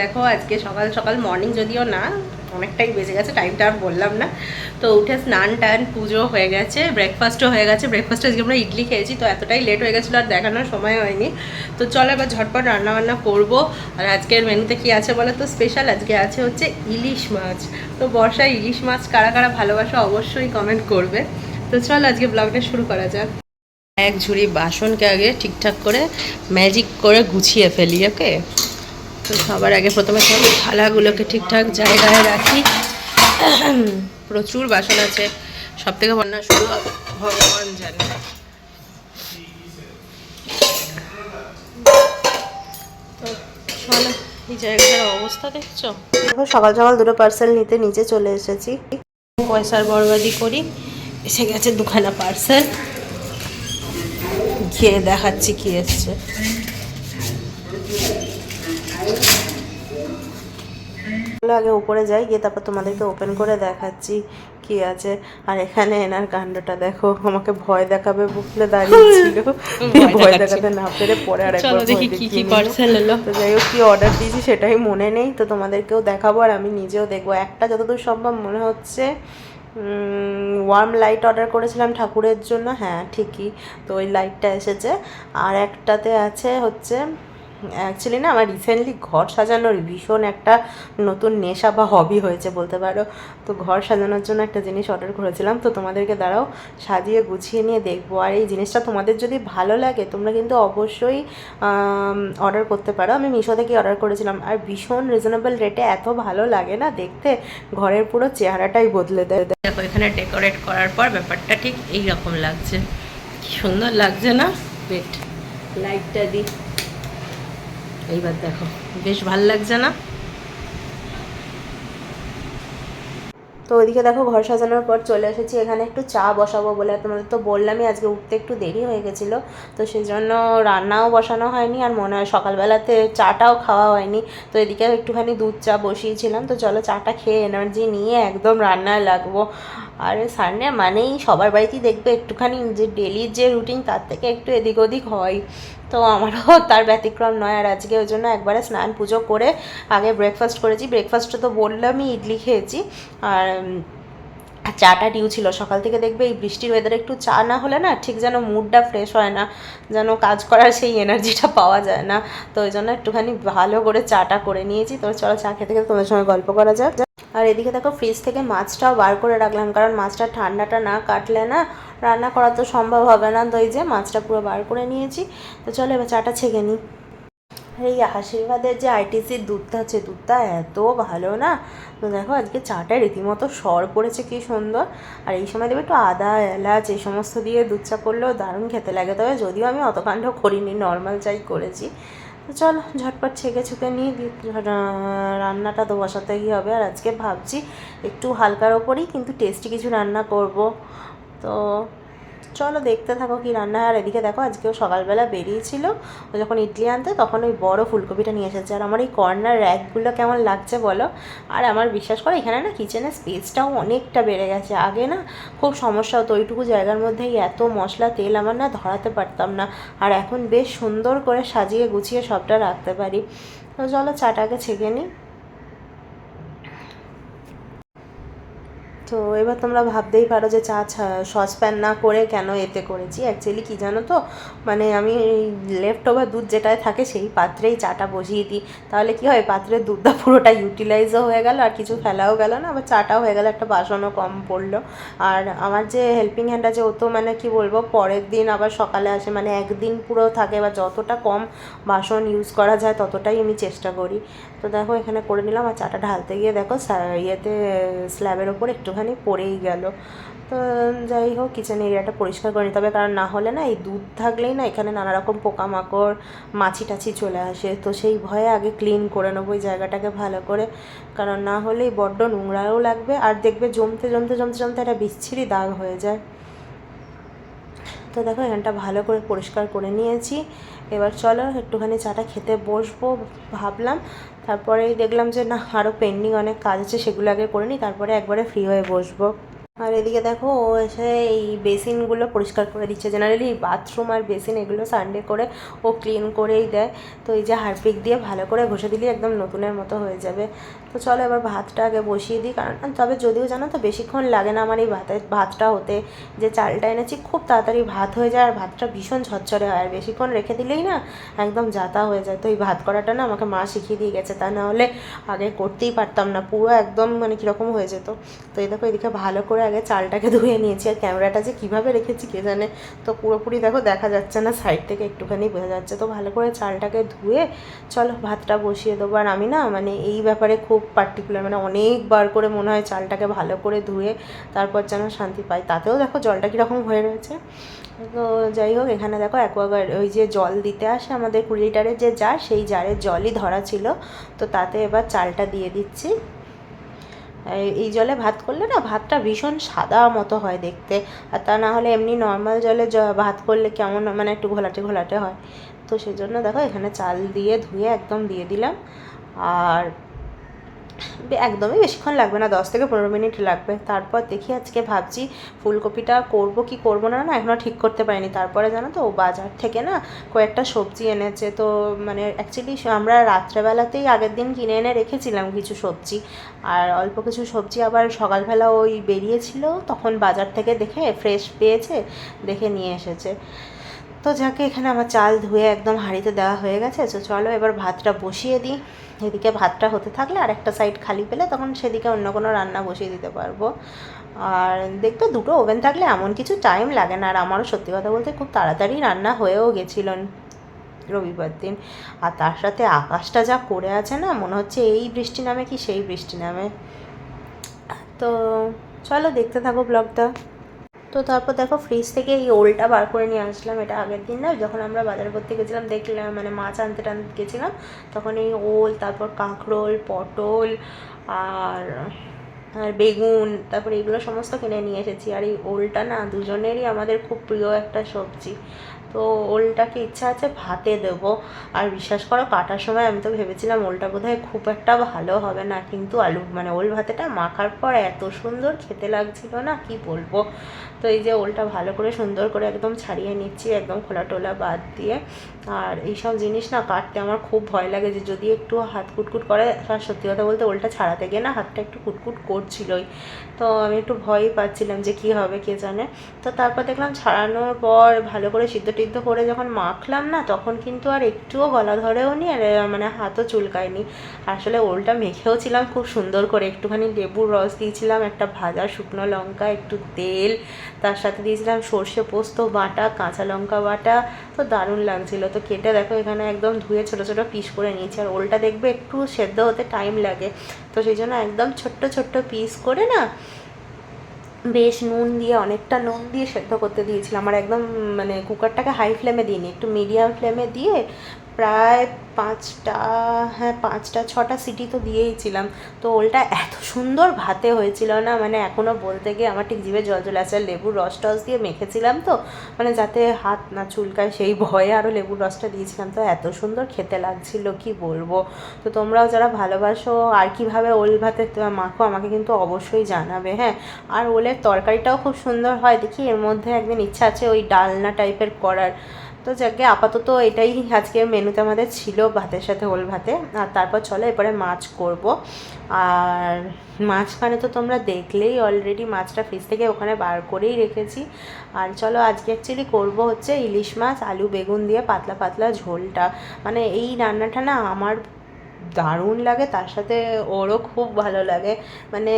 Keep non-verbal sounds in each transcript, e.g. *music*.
দেখো, আজকে সকাল সকাল মর্নিং যদিও না, অনেকটাই বেজে গেছে টাইমটা আর বললাম না। তো উঠে স্নান টান, পুজো হয়ে গেছে ব্রেকফাস্টও হয়ে গেছে। ব্রেকফাস্টে আজকে আমরা ইডলি খেয়েছি, তো এতটাই লেট হয়ে গেছিল আর দেখানোর সময় হয়নি। তো চলো এবার ঝটপট রান্নাবান্না করব। আর আজকের মেনুতে কি আছে বলো তো? স্পেশাল আজকে আছে হচ্ছে ইলিশ মাছ। তো বর্ষায় ইলিশ মাছ কারা কারা ভালোবাসো অবশ্যই কমেন্ট করবে। তো চলো আজকে ব্লগটা শুরু করা যাক। এক ঝুড়ি বাসনকে আগে ঠিকঠাক করে ম্যাজিক করে গুছিয়ে ফেলি ওকে তো সবার আগে প্রথমে সব থালাগুলোকে ঠিকঠাক জায়গায় রাখি। প্রচুর বাসন আছে। সব থেকে বন্যা শুরু ভগবান জানে। তো চলো এই জায়গাটার অবস্থা দেখছ? সকাল সকাল দুটো পার্সেল নিতে নিচে চলে এসেছি। পয়সার বরবাদি করি এসে গেছে দুখানা পার্সেল গিয়ে দেখাচ্ছি কি এসছে। আগে উপরে যাই গিয়ে তারপর তোমাদেরকে ওপেন করে দেখাচ্ছি কি আছে। আর এখানে এনার কাণ্ডটা দেখো আমাকে ভয় দেখাবে বলে দাঁড়িয়েছিল। *laughs* ভয় দেখাতে না পেরে পরে আর একবার দেখি কি কি পার্সেল এলো। তো যাই হোক কি অর্ডার দিয়েছি সেটাই মনে নেই তো তোমাদেরকেও দেখাবো আর আমি নিজেও দেখব। একটা যতদূর সম্ভব মনে হচ্ছে ওয়ার্ম লাইট অর্ডার করেছিলাম ঠাকুরের জন্য। হ্যাঁ ঠিকই তো ওই লাইটটা এসেছে। আর একটাতে আছে হচ্ছে অ্যাকচুয়ালি না, আমার রিসেন্টলি ঘর সাজানোর ভীষণ একটা নতুন নেশা বা হবি হয়েছে বলতে পারো। তো ঘর সাজানোর জন্য একটা জিনিস অর্ডার করেছিলাম, তো তোমাদেরকে দাঁড়াও, সাজিয়ে গুছিয়ে নিয়ে দেখব। আর এই জিনিসটা তোমাদের যদি ভালো লাগে, তোমরা কিন্তু অবশ্যই অর্ডার করতে পারো। আমি মিশো থেকে অর্ডার করেছিলাম। আর ভীষণ রিজনেবল রেটে এত ভালো লাগে না দেখতে, ঘরের পুরো চেহারাটাই বদলে দেয়। দেখো, এখানে ডেকোরেট করার পর ব্যাপারটা ঠিক এই রকম লাগছে সুন্দর লাগছে না? বেট লাইটটা দিই এইবার দেখো, বেশ ভালো লাগছে না? তো ওইদিকে দেখো ঘর সাজানোর পর চলে এসেছি, এখানে একটু চা বসাবো বলে। তোমাদের তো বললামই আজকে উঠতে একটু দেরি হয়ে গেছিল, তো সেই জন্য রান্নাও বসানো হয়নি আর মনে হয় সকালবেলাতে চাটাও খাওয়া হয়নি। তো এদিকে একটুখানি দুধ চা বসিয়েছিলাম, তো চলো চাটা খেয়ে এনার্জি নিয়ে একদম রান্নায় লাগবো। আর সানডে মানেই সবার বাড়িতেই দেখবে একটুখানি যে ডেলির যে রুটিন তার থেকে একটু এদিক ওদিক হয়। তো আমারও *laughs* তার ব্যতিক্রম নয় আর আজকে ওই জন্য একবারে স্নান পুজো করে আগে ব্রেকফাস্ট করেছি। ব্রেকফাস্টে তো বললামই ইডলি খেয়েছি। আর আর চাটা ডিউ ছিল। সকাল থেকে দেখবে এই বৃষ্টির ওয়েদারে একটু চা না হলে না ঠিক যেন মুডটা ফ্রেশ হয় না, যেন কাজ করার সেই এনার্জিটা পাওয়া যায় না। তো ওই জন্য একটুখানি ভালো করে চাটা করে নিয়েছি। তো চলো চা খেতে খেতে তোমাদের সঙ্গে গল্প করা যাক। আর এদিকে দেখো ফ্রিজ থেকে মাছটাও বার করে রাখলাম, কারণ মাছটা ঠান্ডাটা না কাটলে না রান্না করা তো সম্ভব হবে না। তো এই যে মাছটা পুরো বার করে নিয়েছি। তো চলো এবার চাটা ছেঁকে নিই। এই আশীর্বাদের যে আইটিসির দুধটা আছে দুধটা এত ভালো না? তো দেখো আজকে চাটা রীতিমতো সর পড়েছে, কি সুন্দর। আর এই সময় দেবে একটু আদা, এলাচ, এই সমস্ত দিয়ে দুধ চা করলেও দারুণ খেতে লাগে। তবে যদিও আমি অত করিনি নর্মাল চাই করেছি। চলো, ঝটপট ছেঁকে ছুঁকে নিয়ে রান্নাটা তো বসাতেই হবে। আর আজকে ভাবছি একটু হালকার ওপরেই, কিন্তু টেস্টি কিছু রান্না করব। তো চলো দেখতে থাকো কি রান্না আর এদিকে দেখো আজকেও সকালবেলা বেরিয়েছিল। যখন ইডলি আনতে, তখন ওই বড় ফুলকপিটা নিয়ে এসেছে। আর আমার এই কর্নার র্যাকগুলো কেমন লাগছে বলো? আর আমার বিশ্বাস করো, এখানে না কিচেনের স্পেসটাও অনেকটা বেড়ে গেছে। আগে না খুব সমস্যা হতো, ওইটুকু জায়গার মধ্যেই এত মশলা, তেল আমার না ধরাতে পারতাম না। আর এখন বেশ সুন্দর করে সাজিয়ে গুছিয়ে সবটা রাখতে পারি। তো চলো চাটাকে ছেঁকে নিই। তো এবার তোমরা ভাবতেই পারো যে, চা সসপ্যান না করে কেন এতে করেছি? অ্যাকচুয়ালি কী জানো তো? মানে আমি লেফট ওভার দুধ যেটায় থাকে, সেই পাত্রেই চাটা বসিয়ে দিই। তাহলে কী হয়? পাত্রের দুধটা পুরোটা ইউটিলাইজও হয়ে গেল, আর কিছু ফেলাও গেল না। আবার চাটাও হয়ে গেল, একটা বাসনও কম পড়ল। আর আমার যে হেল্পিং হ্যান্ড আছে, ও তো মানে কি বলব, পরের দিন আবার সকালে আসে। মানে একদিন পুরো থাকে, বা যতটা কম বাসন ইউজ করা যায়, ততটাই আমি চেষ্টা করি। তো দেখো, এখানে করে নিলাম আর চাটা ঢালতে গিয়ে দেখো ইয়েতে, স্ল্যাবের ওপর একটুখানি পড়েই গেল। তো যাই হোক কিচেন এরিয়াটা পরিষ্কার করে নিতে হবে কারণ না হলে না, এই দুধ থাকলেই না এখানে নানা রকম পোকামাকড় মাছি টাছি চলে আসে। তো সেই ভয়ে আগে ক্লিন করে নেব ওই জায়গাটাকে ভালো করে। কারণ না হলেই বড্ড নোংরাও লাগবে। আর দেখবে জমতে জমতে জমতে জমতে একটা বিচ্ছিরি দাগ হয়ে যায়। তো দেখো, এখানটা ভালো করে পরিষ্কার করে নিয়েছি। এবার চলো, একটুখানি চাটা খেতে বসবো ভাবলাম। তারপরে দেখলাম যে না আরও পেন্ডিং অনেক কাজ আছে, সেগুলো আগে করে নিই, তারপরে একবারে ফ্রি হয়ে বসবো। আর এদিকে দেখো, ও এসে এই বেসিনগুলো পরিষ্কার করে দিচ্ছে। জেনারেলি বাথরুম আর বেসিন এগুলো সানডে করে ও ক্লিন করেই দেয়। তো এই যে হারপিক দিয়ে ভালো করে ঘষে দিলেই একদম নতুনের মতো হয়ে যাবে। তো চলো এবার ভাতটা আগে বসিয়ে দিই, কারণ তবে যদিও জানো তো বেশিক্ষণ লাগে না আমার এই ভাতের ভাতটা হতে। যে চালটা এনেছি, খুব তাড়াতাড়ি ভাত হয়ে যায় আর ভাতটা ভীষণ ঝরঝরে হয়। আর বেশিক্ষণ রেখে দিলেই না একদম যাতা হয়ে যায়। তো এই ভাত করাটা না আমাকে মা শিখিয়ে দিয়ে গেছে, তা না হলে আগে করতেই পারতাম না। পুরো একদম মানে কীরকম হয়ে যেত। তো এই দেখো এদিকে ভালো করে আগে চালটাকে ধুয়ে নিয়েছি আর ক্যামেরাটা যে কীভাবে রেখেছি কে জানে। তো পুরোপুরি দেখো দেখা যাচ্ছে না সাইড থেকে একটুখানি বোঝা যাচ্ছে। তো ভালো করে চালটাকে ধুয়ে চলো ভাতটা বসিয়ে দেবো। আর আমি না মানে এই ব্যাপারে খুব পার্টিকুলার মানে অনেকবার করে মনে হয় চালটাকে ভালো করে ধুয়ে তারপর যেন শান্তি পাই। তাতেও দেখো জলটা কীরকম হয়ে রয়েছে। তো যাই হোক, এখানে দেখো অ্যাকোয়াগার্ড ওই যে জল দিতে আসে আমাদের কুড়ি লিটারের যে জার সেই জারের জলই ধরা ছিল। তো তাতে এবার চালটা দিয়ে দিচ্ছি। এই- জলে ভাত করলে না ভাতটা ভীষণ সাদা মতো হয় দেখতে। আর তা না হলে এমনি নর্মাল জলে ভাত করলে কেমন মানে একটু ঘোলাটে ঘোলাটে হয়। তো সেই জন্য দেখো এখানে চাল দিয়ে ধুয়ে একদম দিয়ে দিলাম। আর একদমই বেশিক্ষণ লাগবে না, দশ থেকে পনেরো মিনিট লাগবে। তারপর দেখি আজকে ভাবছি ফুলকপিটা করব কি করব না না এখনও ঠিক করতে পারিনি। তারপরে জানো তো বাজার থেকে না কয়েকটা সবজি এনেছে। তো মানে অ্যাকচুয়ালি আমরা রাত্রেবেলাতেই আগের দিন কিনে এনে রেখেছিলাম কিছু সবজি। আর অল্প কিছু সবজি আবার সকালবেলা ওই বেরিয়েছিল, তখন বাজার থেকে দেখে ফ্রেশ পেয়েছে, দেখে নিয়ে এসেছে। তো যাকে এখানে আমার চাল ধুয়ে একদম হাঁড়িতে দেওয়া হয়ে গেছে, তো চলো এবার ভাতটা বসিয়ে দিই। এদিকে ভাতটা হতে থাকলে আর একটা সাইড খালি পেলে তখন সেদিকে অন্য কোনো রান্না বসিয়ে দিতে পারব। আর দেখবে দুটো ওভেন থাকলে এমন কিছু টাইম লাগে না, আর আমারও সত্যি কথা বলতে খুব তাড়াতাড়ি রান্না হয়েও গেছিল রবিবার দিন। আর তার সাথে আকাশটা যা করে আছে না, মনে হচ্ছে এই বৃষ্টি নামে কি সেই বৃষ্টি নামে। তো চলো দেখতে থাকো ব্লগটা তো তারপর দেখো ফ্রিজ থেকে এই ওলটা বার করে নিয়ে আসলাম, এটা আগের দিন না? যখন আমরা বাজার করতে গেছিলাম, দেখলাম মানে মাছ আনতে টানতে গেছিলাম, তখন এই ওল, তারপর কাঁকরোল, পটল আর আর বেগুন, তারপর এগুলো সমস্ত কিনে নিয়ে এসেছি। আর এই ওলটা না দুজনেরই আমাদের খুব প্রিয় একটা সবজি। তো ওলটাকে ইচ্ছা আছে? ভাতে দেবো। আর বিশ্বাস করো, কাটার সময় আমি তো ভেবেছিলাম ওলটা বোধহয় খুব একটা ভালো হবে না, কিন্তু আলু মানে ওল ভাতেটা মাখার পর এত সুন্দর খেতে লাগছিল না, কি বলব? তো এই যে ওলটা ভালো করে সুন্দর করে একদম ছাড়িয়ে নিচ্ছি, একদম খোলা টোলা বাদ দিয়ে। আর এইসব জিনিস না কাটতে আমার খুব ভয় লাগে যে যদি একটু হাত কুটকুট করে, আর সত্যি কথা বলতে ওলটা ছাড়াতে গিয়ে না হাতটা একটু কুটকুট করছিলই। তো আমি একটু ভয়ই পাচ্ছিলাম যে কি হবে কে জানে। তো তারপর দেখলাম ছাড়ানোর পর ভালো করে সিদ্ধ টিদ্ধ করে যখন মাখলাম না, তখন কিন্তু আর একটুও গলা ধরেও নি, আর মানে হাতও চুলকায়নি। আসলে ওলটা মেখেও ছিলাম খুব সুন্দর করে, একটুখানি লেবুর রস দিয়েছিলাম, একটা ভাজা শুকনো লঙ্কা, একটু তেল তার সাথে দিয়েছিলাম সর্ষে পোস্ত, বাটা, কাঁচা লঙ্কা বাটা। তো দারুণ লাগছিল। তো কেটে দেখো, এখানে একদম ধুয়ে ছোটো ছোটো পিস করে নিয়েছি। আর ওলটা দেখবে একটু সেদ্ধ হতে টাইম লাগে। তো সেই জন্য একদম ছোট্ট ছোট্ট পিস করে না, বেশ নুন দিয়ে, অনেকটা নুন দিয়ে সেদ্ধ করতে দিয়েছিলাম। আর একদম মানে কুকারটাকে হাই ফ্লেমে দিইনি, একটু মিডিয়াম ফ্লেমে দিয়ে প্রায় পাঁচটা হ্যাঁ পাঁচটা, ছটা সিটি তো দিয়েইছিলাম তো ওলটা এত সুন্দর ভাতে হয়েছিল না? মানে এখনও বলতে গিয়ে আমার ঠিক জিভে জল চলে আর লেবুর রস টস দিয়ে মেখেছিলাম তো। মানে যাতে হাত না চুলকায়, সেই ভয়ে আরও লেবুর রসটা দিয়েছিলাম। তো এত সুন্দর খেতে লাগছিল, কি বলব? তো তোমরাও যারা ভালোবাসো, আর কীভাবে ওল ভাতে মাখো, আমাকে কিন্তু অবশ্যই জানাবে হ্যাঁ? আর ওলের তরকারিটাও খুব সুন্দর হয়। দেখি এর মধ্যে একদিন ইচ্ছা আছে ওই ডালনা টাইপের করার। তো যাকে আপাতত এটাই আজকে মেনুতে আমাদের ছিল, ভাতের সাথে ওল ভাতে। আর তারপর চলো এরপরে মাছ করব। আর মাছ মানে তো তোমরা দেখলেই অলরেডি মাছটা ফ্রিজ থেকে ওখানে বার করেই রেখেছি। আর চলো আজকে অ্যাকচুয়ালি করব হচ্ছে ইলিশ মাছ, আলু, বেগুন দিয়ে পাতলা পাতলা ঝোলটা। মানে এই রান্নাটা না আমার দারুণ লাগে, তার সাথে ওরও খুব ভালো লাগে। মানে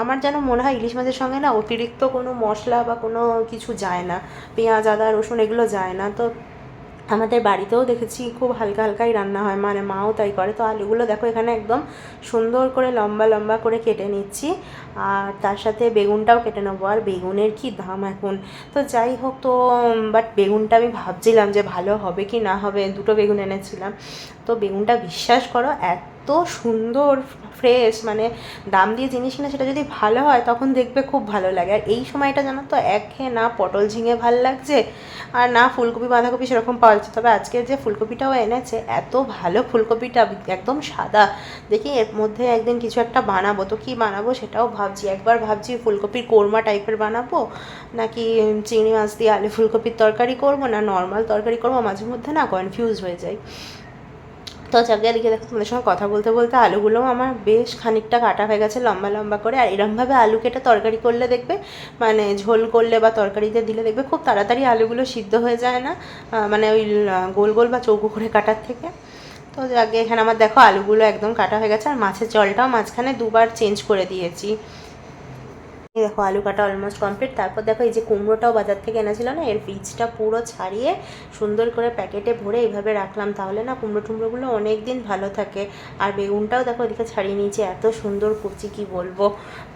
আমার যেন মনে হয় ইলিশ মাছের সঙ্গে না অতিরিক্ত কোনো মশলা বা কোনো কিছু যায় না। পেঁয়াজ, আদা, রসুন এগুলো যায় না। তো আমাদের বাড়িতেও দেখেছি খুব হালকা হালকাই রান্না হয় মানে মাও তাই করে। তো আলুগুলো দেখো এখানে একদম সুন্দর করে লম্বা লম্বা করে কেটে নিচ্ছি, আর তার সাথে বেগুনটাও কেটে নেব। আর বেগুনের কি দাম এখন? তো যাই হোক, তো বাট বেগুনটা আমি ভাবছিলাম যে ভালো হবে কি না হবে, দুটো বেগুন এনেছিলাম। তো বেগুনটা বিশ্বাস করো এত সুন্দর ফ্রেশ মানে দাম দিয়ে জিনিস কিনে সেটা যদি ভালো হয়, তখন দেখবে খুব ভালো লাগে। আর এই সময়টা জানো তো একঘেয়ে না পটল ঝিঙে ভালো লাগছে, আর না ফুলকপি, বাঁধাকপি সেরকম পাওয়া যাচ্ছে। তবে আজকে যে ফুলকপিটাও এনেছে, এত ভালো ফুলকপিটা একদম সাদা। দেখি এর মধ্যে একদিন কিছু একটা বানাবো। তো কী বানাবো সেটাও ভাবছি। একবার ভাবছি ফুলকপির কোরমা টাইপের বানাবো, নাকি চিংড়ি মাছ দিয়ে আলু ফুলকপির তরকারি করব, না নর্মাল তরকারি করব মাঝে মধ্যে না কনফিউজ হয়ে যায় তো চাকরি এদিকে দেখো তোমাদের সঙ্গে কথা বলতে বলতে আলুগুলোও আমার বেশ খানিকটা কাটা হয়ে গেছে লম্বা লম্বা করে। আর এরমভাবে আলু কেটে তরকারি করলে দেখবে মানে ঝোল করলে বা তরকারিতে দিলে দেখবে খুব তাড়াতাড়ি আলুগুলো সিদ্ধ হয়ে যায় না মানে ওই গোল গোল বা চৌকো করে কাটার থেকে। তো আগে এখানে আমার দেখো আলুগুলো একদম কাটা হয়ে গেছে, আর মাছের জলটাও মাঝখানে দুবার চেঞ্জ করে দিয়েছি। দেখো আলু কাটা অলমোস্ট কমপ্লিট তারপর দেখো এই যে কুমড়োটাও বাজার থেকে এনেছিল না, এর বীজটা পুরো ছাড়িয়ে সুন্দর করে প্যাকেটে ভরে এইভাবে রাখলাম। তাহলে না কুমড়ো টুমড়োগুলো অনেক দিন ভালো থাকে। আর বেগুনটাও দেখো এদিকে ছাড়িয়ে নিয়েছি, এত সুন্দর কুচি কি বলব।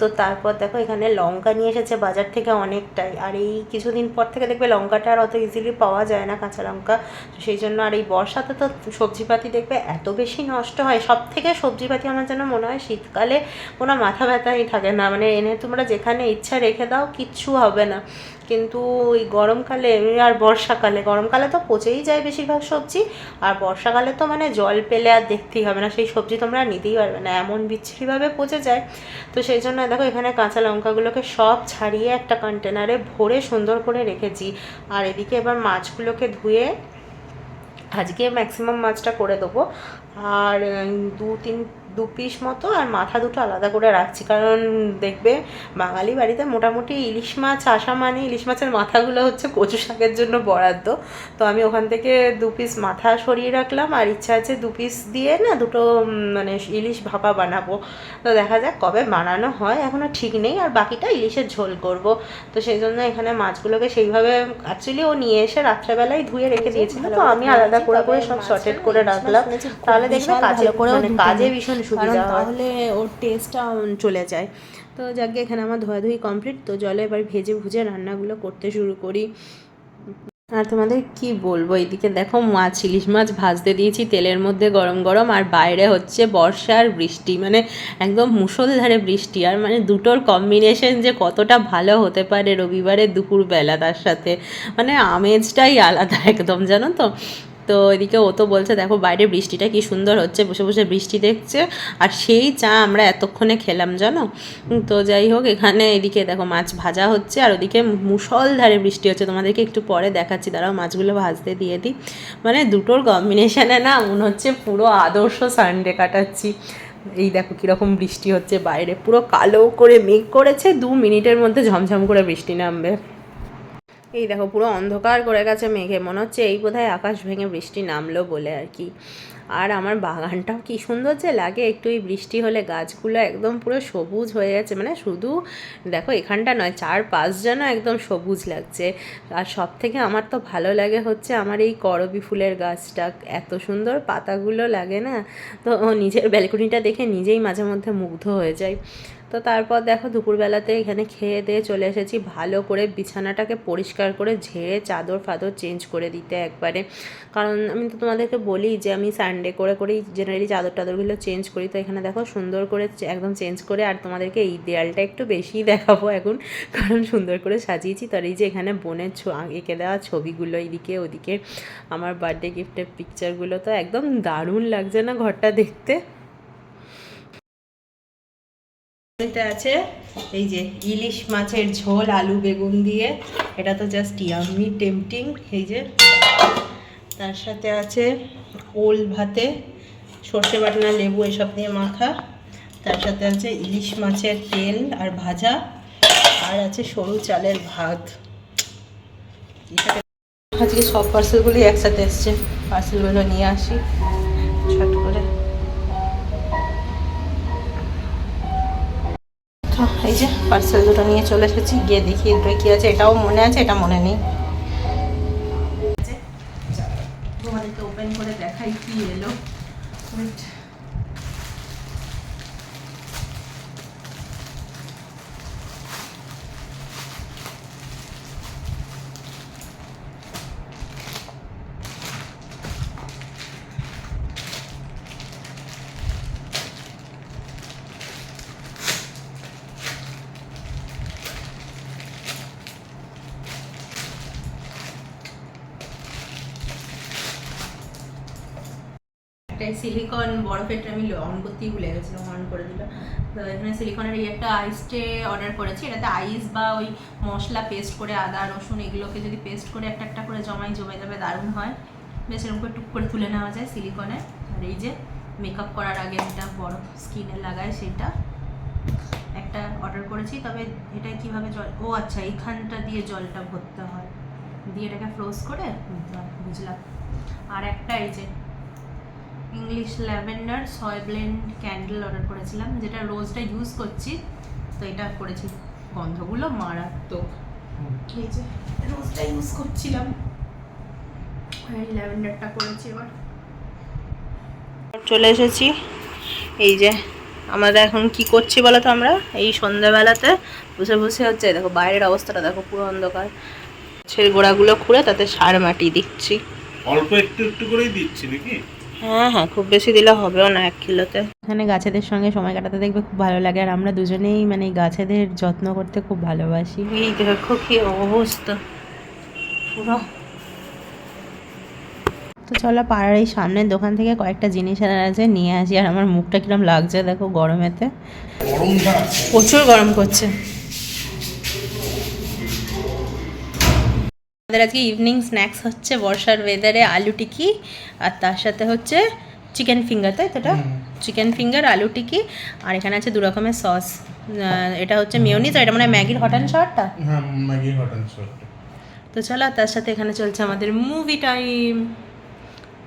তো তারপর দেখো এখানে লঙ্কা নিয়ে এসেছে বাজার থেকে অনেকটাই। আর এই কিছুদিন পর থেকে দেখবে লঙ্কাটা আর অত ইজিলি পাওয়া যায় না কাঁচা লঙ্কা। তো সেই জন্য আর এই বর্ষাতে তো সবজিপাতি দেখবে এত বেশি নষ্ট হয়। সব থেকে সবজিপাতি আমার যেন মনে হয় শীতকালে কোনো মাথা ব্যথাই থাকে না। মানে এনে তোমরা যেখানে ইচ্ছা রেখে দাও, কিচ্ছু হবে না। কিন্তু ওই গরমকালে, আর বর্ষাকালে, গরমকালে তো পচেই যায় বেশিরভাগ সবজি, আর বর্ষাকালে তো মানে জল পেলে আর দেখতেই হবে না, সেই সবজি তোমরা নিতেই পারবে না, এমন বিচ্ছিরিভাবে পচে যায়। তো সেই জন্য দেখো এখানে কাঁচা লঙ্কাগুলোকে সব ছাড়িয়ে একটা কন্টেনারে ভরে সুন্দর করে রেখেছি। আর এদিকে এবার মাছগুলোকে ধুয়ে আজকে ম্যাক্সিমাম মাছটা করে দেবো। আর দু, তিন দু পিস মতো আর মাথা দুটো আলাদা করে রাখছি। কারণ দেখবে বাঙালি বাড়িতে মোটামুটি ইলিশ মাছ আসা মানে ইলিশ মাছের মাথাগুলো হচ্ছে কচু শাকের জন্য বরাদ্দ। তো আমি ওখান থেকে দু পিস মাথা সরিয়ে রাখলাম আর ইচ্ছা আছে দু পিস দিয়ে না দুটো মানে ইলিশ ভাপা বানাবো। তো দেখা যাক কবে বানানো হয় এখনও ঠিক নেই আর বাকিটা ইলিশের ঝোল করব। তো সেই জন্য এখানে মাছগুলোকে সেইভাবে অ্যাকচুয়ালি ও নিয়ে এসে রাত্রেবেলায় ধুয়ে রেখে দিয়েছিল তো আমি আলাদা করে করে সব সর্টেড করে রাখলাম। তাহলে দেখবে কাজে মানে কাজে ভীষণ হয়। তাহলে ওর টেস্টটা চলে যায়। তো যাকে এখানে আমার ধোয়াধুয়ি কমপ্লিট তো জলে এবার ভেজে ভুজে রান্নাগুলো করতে শুরু করি। আর তোমাদের কি বলব? এদিকে দেখো মাছ, ইলিশ মাছ ভাজতে দিয়েছি। তেলের মধ্যে গরম গরম আর বাইরে হচ্ছে বর্ষা আর বৃষ্টি। মানে একদম মুষলধারে বৃষ্টি। আর মানে দুটোর কম্বিনেশন যে কতটা ভালো হতে পারে রবিবারের দুপুরবেলা তার সাথে। মানে আমেজটাই আলাদা একদম, জানো তো? তো এদিকে ও তো বলছে, দেখো বাইরে বৃষ্টিটা কি সুন্দর হচ্ছে, বসে বসে বৃষ্টি দেখছে, আর সেই চা আমরা এতক্ষণে খেলাম, জানো? তো যাই হোক, এখানে এদিকে দেখো মাছ ভাজা হচ্ছে, আর ওদিকে মুষলধারে বৃষ্টি হচ্ছে। তোমাদেরকে একটু পরে দেখাচ্ছি, দাঁড়াও মাছগুলো ভাজতে দিয়ে দিই। মানে দুটোর কম্বিনেশানে না, মনে হচ্ছে পুরো আদর্শ সানডে কাটাচ্ছি। এই দেখো কীরকম বৃষ্টি হচ্ছে বাইরে, পুরো কালো করে মেঘ করেছে, দু মিনিটের মধ্যে ঝমঝম করে বৃষ্টি নামবে। এই দেখো, পুরো অন্ধকার করে গেছে মেঘে। মনে হচ্ছে এই বোধহয় আকাশ ভেঙে বৃষ্টি নামলো বলে আর কি। আর আমার বাগানটাও কি সুন্দর যে লাগে, একটু এই বৃষ্টি হলে গাছগুলো একদম পুরো সবুজ হয়ে যাচ্ছে। মানে শুধু দেখো, এখানটা নয় চার পাঁচ যেন একদম সবুজ লাগছে। আর সব থেকে আমার তো ভালো লাগে হচ্ছে আমার এই করবি ফুলের গাছটা। এত সুন্দর পাতাগুলো লাগে না, তো নিজের ব্যালকনিটা দেখে নিজেই মাঝে মধ্যে মুগ্ধ হয়ে যায় তো তারপর দেখো দুপুরবেলাতে এখানে খেয়ে দিয়ে চলে এসেছি। ভালো করে বিছানাটাকে পরিষ্কার করে ঝেড়ে চাদর ফাদর চেঞ্জ করে দিতে একবারে। কারণ আমি তো তোমাদেরকে বলি যে আমি সানডে করে করেই জেনারেলি চাদর টাদরগুলো চেঞ্জ করি। তো এখানে দেখো সুন্দর করে একদম চেঞ্জ করে আর তোমাদেরকে এই দেয়ালটা একটু বেশিই *laughs* দেখাবো এখন। কারণ সুন্দর করে সাজিয়েছি। তার এই যে এখানে বোনের এঁকে দেওয়া ছবিগুলো এইদিকে ওদিকে। আমার বার্থডে গিফটের পিকচারগুলো তো একদম দারুণ লাগছে না ঘরটা দেখতে। এটা আছে, এই যে ইলিশ মাছের ঝোল, আলু বেগুন দিয়ে। এটা তো জাস্ট ইয়ামি টেম্পটিং এই যে। তার সাথে আছে ওল ভাতে, সর্ষে বাটনা, লেবু, এসব দিয়ে মাখা। তার সাথে আছে ইলিশ মাছের তেল আর ভাজা। আর আছে সরু চালের ভাত। আজকে সব পার্সেলগুলি একসাথে এসছে। পার্সেলগুলো নিয়ে আসি। এই যে পার্সেল দুটো নিয়ে চলে এসেছি। গিয়ে দেখি দুটো কি আছে। এটাও মনে আছে, এটা মনে নেই। তোমাদেরকে ওপেন করে দেখাই কি এলো। একটা সিলিকন বরফেরটা আমি অন করতেই ভুলে গেছিলাম অন করে দিল। তো এখানে সিলিকনের এই একটা আইস ট্রে অর্ডার করেছি। এটাতে আইস বা ওই মশলা পেস্ট করে আদা, রসুন এগুলোকে যদি পেস্ট করে একটা একটা করে জমাই, জমে যাবে দারুণ হয়। বেশ এরকম করে টুক করে তুলে নেওয়া যায় সিলিকনে আর এই যে মেকআপ করার আগে যেটা বড় স্কিনে লাগায় সেটা একটা অর্ডার করেছি। তবে এটা কীভাবে জল, ও আচ্ছা এইখানটা দিয়ে জলটা ভরতে হয়। দিয়ে এটাকে ফ্রোজ করে বুঝলাম। আর একটা এই যে English lavender soy blend candle order করেছিলাম যেটা রোজটা ইউজ করছি তো এটা করেছি। গন্ধগুলো মারাত্মক। এই যে রোজটা ইউজ করছিলাম ল্যাভেন্ডারটা করেছি এবার। চলে এসেছি। এই যে আমাদের এখন কি করছি বলো তো আমরা? এই সন্ধ্যাবেলাতে বসে বসে হচ্ছে দেখো বাইরের অবস্থাটা দেখো পুরো অন্ধকার। ছেড়ে গোড়াগুলো খুঁড়ে তাতে সার মাটি দিচ্ছি। অল্প একটু একটু করেই দিচ্ছি নাকি? হ্যাঁ হ্যাঁ খুব বেশি দিলে হবেও না এক কিলোতে। এখানে গাছেদের সঙ্গে সময় কাটাতে দেখবে খুব ভালো লাগে আর আমরা দুজনেই মানে গাছেদের যত্ন করতে খুব ভালোবাসি। এই দেখো কি অবস্থা পুরো। তো চলো পাড়ার এই সামনের দোকান থেকে কয়েকটা জিনিস আনার আছে নিয়ে আসি আর আমার মুখটা কিরম লাগছে দেখো গরমেতে। প্রচুর গরম করছে। আমাদের আজকে ইভিনিং স্ন্যাক্স হচ্ছে বর্ষার ওয়েদারে আলু টিকি আর তার সাথে হচ্ছে চিকেন ফিঙ্গার তাই তো এটা? চিকেন ফিঙ্গার আলু টিকি আর এখানে আছে দু রকমের সস এটা হচ্ছে মিওনিজ আর এটা মানে ম্যাগির হট অ্যান্ড শর্টটা হ্যাঁ ম্যাগি হটন শর্ট তো চলো তার সাথে এখানে চলছে আমাদের মুভি টাইম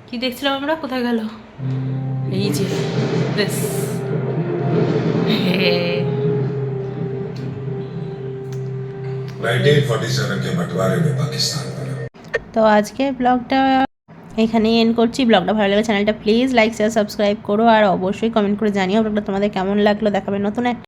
কি দেখছিলাম আমরা? কোথায় গেল? এই যে this। তো আজকে ব্লগটা এখানেই এন্ড করছি। ব্লগটা ভালো লাগলে চ্যানেলটা প্লিজ লাইক শেয়ার সাবস্ক্রাইব করো, আর অবশ্যই কমেন্ট করে জানিও ব্লগটা তোমাদের কেমন লাগল, দেখাবে নতুন একটা